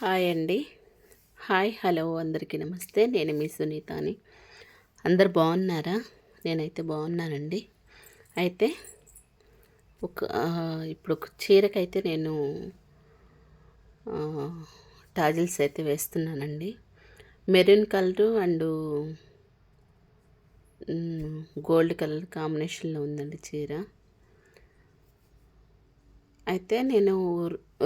Hi అండి. Hi hello అందరికీ నమస్తే. నేను మీ సునీతాని. అందరు బాగున్నారా? నేనైతే బాగున్నానండి. అయితే ఒక ఇప్పుడు ఒక చీరకైతే నేను టాజిల్స్ అయితే వేస్తున్నానండి. Maroon colour and gold colour కాంబినేషన్లో ఉందండి చీర. అయితే నేను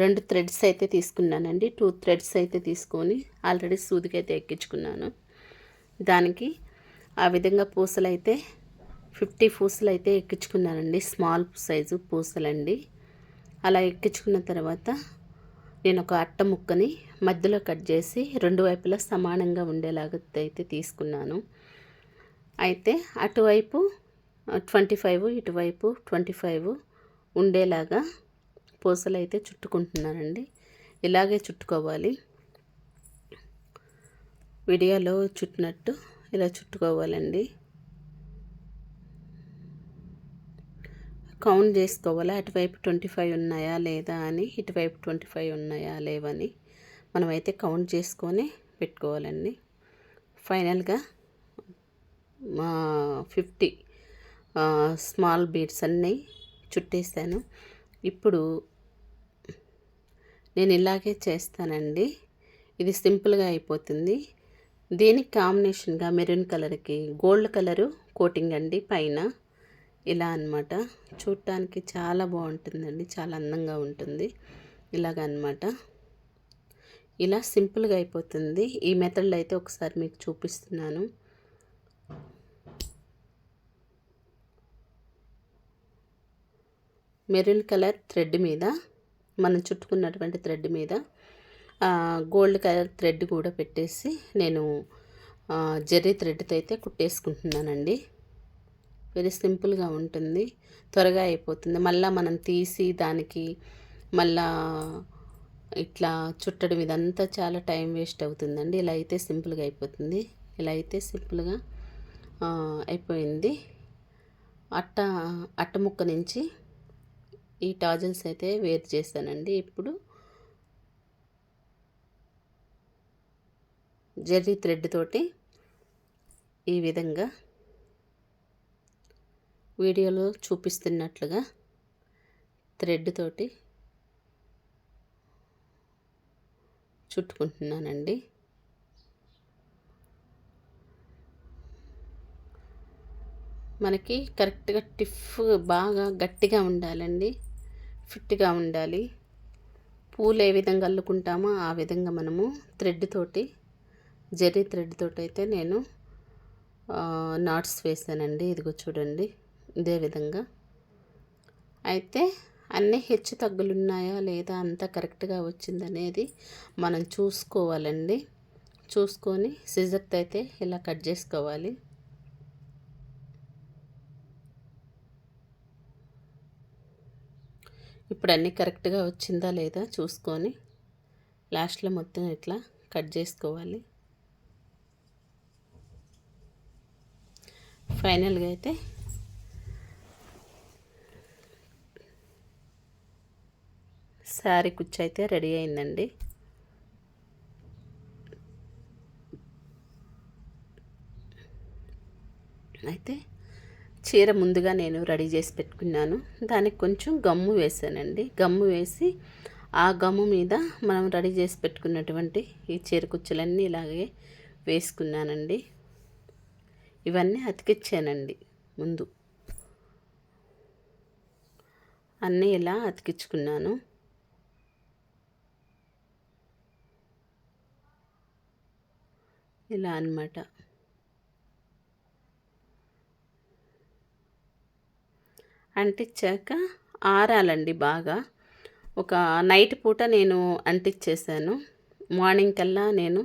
రెండు థ్రెడ్స్ అయితే తీసుకున్నానండి. టూ థ్రెడ్స్ అయితే తీసుకొని ఆల్రెడీ సూదికైతే ఎక్కించుకున్నాను. దానికి ఆ విధంగా పూసలు అయితే ఫిఫ్టీ పూసలు అయితే ఎక్కించుకున్నానండి. Small size పూసలండి. అలా ఎక్కించుకున్న తర్వాత నేను ఒక అట్ట ముక్కని మధ్యలో కట్ చేసి రెండు వైపులా సమానంగా ఉండేలాగా అయితే తీసుకున్నాను. అయితే అటువైపు ట్వంటీ ఫైవ్ ఇటువైపు ట్వంటీ ఫైవ్ ఉండేలాగా పూసలు అయితే చుట్టుకుంటున్నానండి. ఇలాగే చుట్టుకోవాలి. వీడియోలో చుట్టినట్టు ఇలా చుట్టుకోవాలండి. కౌంట్ చేసుకోవాలి? అటువైపు ట్వంటీ ఫైవ్ ఉన్నాయా లేదా అని? ఇటువైపు ట్వంటీ ఫైవ్ ఉన్నాయా లేవని మనమైతే కౌంట్ చేసుకొని పెట్టుకోవాలండి. ఫైనల్గా మా ఫిఫ్టీ స్మాల్ బీడ్స్ అన్నీ చుట్టేసాను. ఇప్పుడు నేను ఇలాగే చేస్తానండి. ఇది సింపుల్గా అయిపోతుంది. దీనికి కాంబినేషన్గా మెరూన్ కలర్కి గోల్డ్ కలరు కోటింగ్ అండి పైన. ఇలా అన్నమాట. చూడటానికి చాలా బాగుంటుందండి. చాలా అందంగా ఉంటుంది. ఇలాగ అన్నమాట. ఇలా సింపుల్గా అయిపోతుంది. ఈ మెథడ్లో అయితే ఒకసారి మీకు చూపిస్తున్నాను. మెరూన్ కలర్ థ్రెడ్ మీద మనం చుట్టుకున్నటువంటి థ్రెడ్ మీద గోల్డ్ కలర్ థ్రెడ్ కూడా పెట్టేసి నేను జర్రీ జెర్రీ థ్రెడ్తో అయితే కుట్టేసుకుంటున్నానండి. వెరీ సింపుల్గా ఉంటుంది. త్వరగా అయిపోతుంది. మళ్ళీ మనం తీసి దానికి మళ్ళా ఇట్లా చుట్టడం ఇదంతా చాలా టైం వేస్ట్ అవుతుందండి. ఇలా అయితే సింపుల్గా అయిపోతుంది. ఇలా అయితే సింపుల్గా అయిపోయింది. అట్ట అట్ట ముక్క నుంచి ఈ టాజల్స్ అయితే వేరు చేశానండి ఇప్పుడు జెర్రీ థ్రెడ్ తోటి ఈ విధంగా వీడియోలో చూపిస్తున్నట్లుగా థ్రెడ్ తోటి చుట్టుకుంటున్నానండి. మనకి కరెక్ట్గా టిఫ్ బాగా గట్టిగా ఉండాలండి. ఫిట్గా ఉండాలి. పూలు ఏ విధంగా అల్లుకుంటామో ఆ విధంగా మనము థ్రెడ్ తోటి జెర్రీ థ్రెడ్ తోటి అయితే నేను నాట్స్ వేసానండి. ఇదిగో చూడండి ఇదే విధంగా. అయితే అన్నీ హెచ్చు తగ్గులున్నాయా లేదా అంతా కరెక్ట్గా వచ్చిందనేది మనం చూసుకోవాలండి. చూసుకొని సిజర్తో అయితే ఇలా కట్ చేసుకోవాలి. ఇప్పుడు అన్నీ కరెక్ట్గా వచ్చిందా లేదా చూసుకొని లాస్ట్లో మొత్తం ఇట్లా కట్ చేసుకోవాలి. ఫైనల్గా అయితే శారీ కుచ్చు అయితే రెడీ అయిందండి అయితే చీర ముందుగా నేను రెడీ చేసి పెట్టుకున్నాను. దానికి కొంచెం గమ్ము వేసానండి. గమ్ము వేసి ఆ గమ్ము మీద మనం రెడీ చేసి పెట్టుకున్నటువంటి ఈ చీర కుచ్చులన్నీ ఇలాగే వేసుకున్నానండి. ఇవన్నీ అతికిచ్చానండి ముందు. అన్నీ ఇలా అతికించుకున్నాను. ఇలా అన్నమాట. అంటించాక ఆరాలండి బాగా. ఒక నైట్ పూట నేను అంటించేసాను మార్నింగ్ కల్లా నేను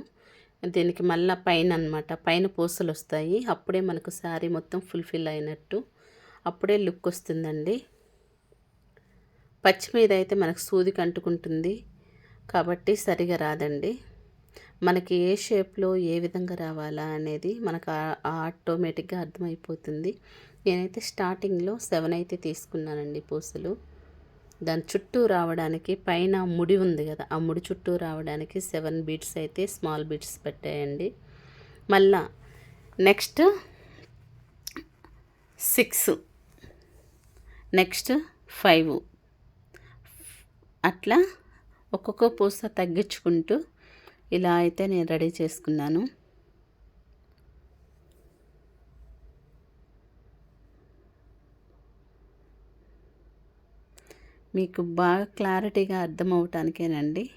దీనికి మళ్ళా పైన అనమాట పైన పూసలు వస్తాయి అప్పుడే మనకు శారీ మొత్తం ఫుల్ఫిల్ అయినట్టు. అప్పుడే లుక్ వస్తుందండి పచ్చి మీద అయితే మనకు సూది కంటుకుంటుంది. కాబట్టి సరిగా రాదండి. మనకి ఏ షేప్లో ఏ విధంగా రావాలా అనేది మనకు ఆటోమేటిక్గా అర్థమైపోతుంది. నేనైతే స్టార్టింగ్లో సెవెన్ అయితే తీసుకున్నానండి పూసలు. దాని చుట్టూ రావడానికి పైన ముడి ఉంది కదా ఆ ముడి చుట్టూ రావడానికి సెవెన్ బీట్స్ అయితే స్మాల్ బీట్స్ పెట్టాయండి. మళ్ళా నెక్స్ట్ సిక్స్ నెక్స్ట్ ఫైవ్. అట్లా ఒక్కొక్క పూస తగ్గించుకుంటూ ఇలా అయితే నేను రెడీ చేసుకున్నాను. మీకు బాగా క్లారిటీగా అర్థమవటానికేనండి.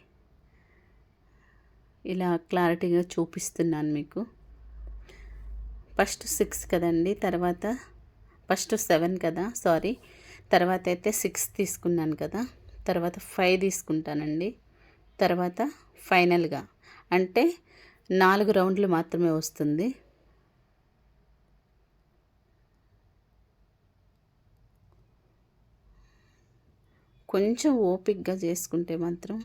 ఇలా క్లారిటీగా చూపిస్తున్నాను మీకు. ఫస్ట్ సిక్స్ కదండి తర్వాత ఫస్ట్ సెవెన్ కదా సారీ. తర్వాత అయితే సిక్స్ తీసుకున్నాను కదా తర్వాత ఫైవ్ తీసుకుంటానండి. తర్వాత ఫైనల్గా అంటే నాలుగు రౌండ్లు మాత్రమే వస్తుంది. కొంచెం ఓపిక్గా చేసుకుంటే మాత్రం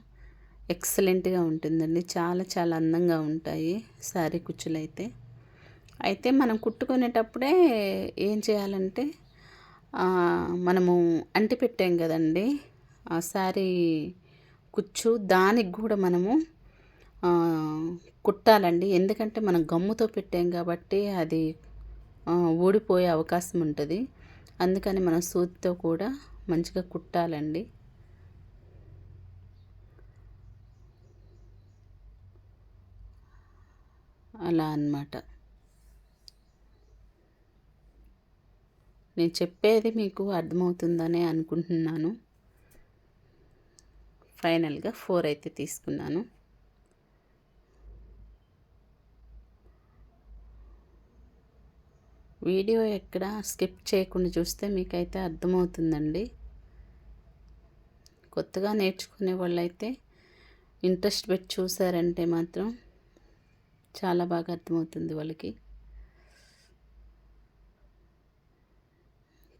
ఎక్సలెంట్గా ఉంటుందండి. చాలా చాలా అందంగా ఉంటాయి శారీ కుచ్చులు అయితే అయితే మనం కుట్టుకునేటప్పుడే ఏం చేయాలంటే మనము అంటి పెట్టాం కదండి. ఆ శారీ కుచ్చు దానికి కూడా మనము కుట్టాలండి. ఎందుకంటే మనం గమ్ముతో పెట్టాం కాబట్టి అది ఊడిపోయే అవకాశం ఉంటుంది. అందుకని మనం సూదితో కూడా మంచిగా కుట్టాలండి. అలా అన్నమాట. నేను చెప్పేది మీకు అర్థమవుతుందనే అనుకుంటున్నాను. ఫైనల్గా ఫోర్ అయితే తీసుకున్నాను. వీడియో ఎక్కడ స్కిప్ చేయకుండా చూస్తే మీకైతే అర్థమవుతుందండి. కొత్తగా నేర్చుకునే వాళ్ళైతే ఇంట్రెస్ట్ పెట్టి చూసారంటే మాత్రం చాలా బాగా అర్థమవుతుంది వాళ్ళకి.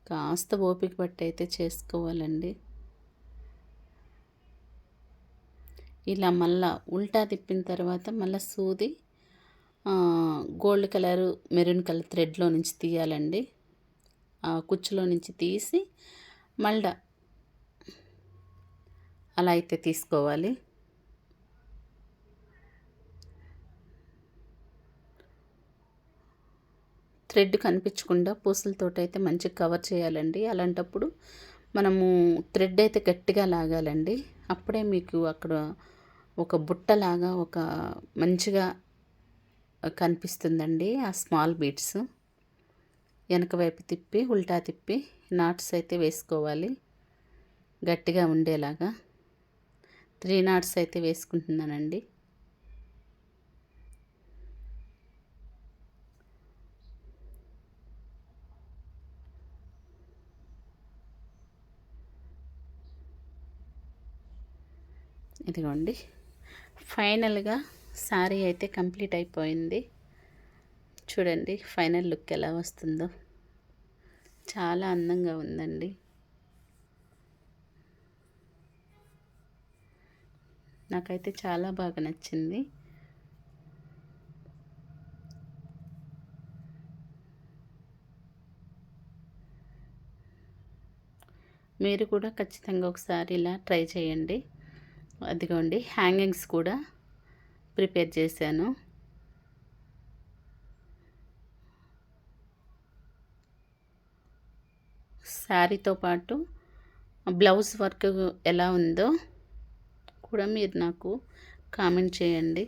కాస్త ఓపిక పట్టి అయితే చేసుకోవాలండి. ఇలా మళ్ళా ఉల్టా తిప్పిన తర్వాత మళ్ళీ సూది గోల్డ్ కలరు మెరూన్ కలర్ థ్రెడ్లో నుంచి తీయాలండి. ఆ కుచ్చులో నుంచి తీసి మళ్ళా అలా అయితే తీసుకోవాలి. థ్రెడ్ కనిపించకుండా పూసలతో అయితే మంచిగా కవర్ చేయాలండి. అలాంటప్పుడు మనము థ్రెడ్ అయితే గట్టిగా లాగాలండి. అప్పుడే మీకు అక్కడ ఒక బుట్టలాగా ఒక మంచిగా కనిపిస్తుందండి. ఆ స్మాల్ బీట్స్. వెనక వైపు తిప్పి ఉల్టా తిప్పి నాట్స్ అయితే వేసుకోవాలి. గట్టిగా ఉండేలాగా. త్రీ నాట్స్ అయితే వేసుకుంటున్నానండి. ఇదిగోండి. ఫైనల్గా శారీ అయితే కంప్లీట్ అయిపోయింది. చూడండి ఫైనల్ లుక్ ఎలా వస్తుందో. చాలా అందంగా ఉందండి. నాకైతే చాలా బాగా నచ్చింది. మీరు కూడా ఖచ్చితంగా ఒకసారి ఇలా ట్రై చేయండి. అదిగోండి హ్యాంగింగ్స్ కూడా ప్రిపేర్ చేశాను. శారీతో పాటు బ్లౌజ్ వర్క్ ఎలా ఉందో కూడా మీరు నాకు కామెంట్ చేయండి.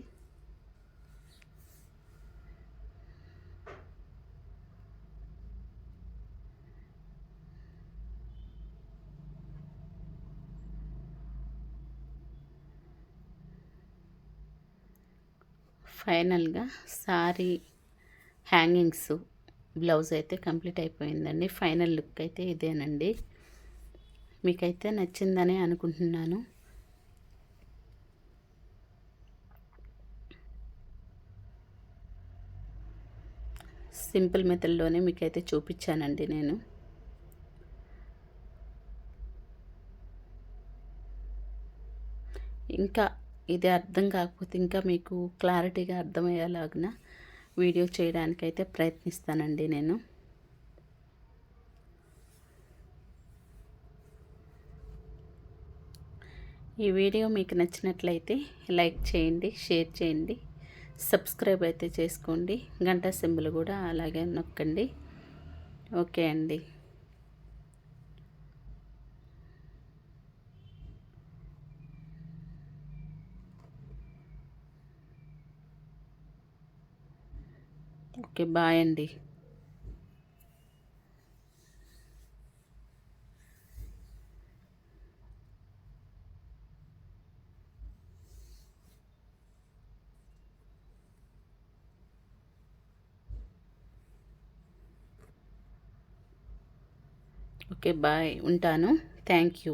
ఫైనల్గా సారీ హ్యాంగింగ్స్ బ్లౌజ్ అయితే కంప్లీట్ అయిపోయిందండి. ఫైనల్ లుక్ అయితే ఇదేనండి. మీకైతే నచ్చిందని అనుకుంటున్నాను. సింపుల్ మెథడ్లోనే మీకైతే చూపించానండి నేను. ఇంకా ఇది అర్థం కాకపోతే ఇంకా మీకు క్లారిటీగా అర్థమయ్యేలాగిన వీడియో చేయడానికైతే ప్రయత్నిస్తానండి నేను. ఈ వీడియో మీకు నచ్చినట్లయితే లైక్ చేయండి షేర్ చేయండి సబ్స్క్రైబ్ అయితే చేసుకోండి గంట సింబల్ కూడా అలాగే నొక్కండి. ఓకే అండి. ఓకే బాయ్ అండి. Okay bye. ఉంటాను. Thank you.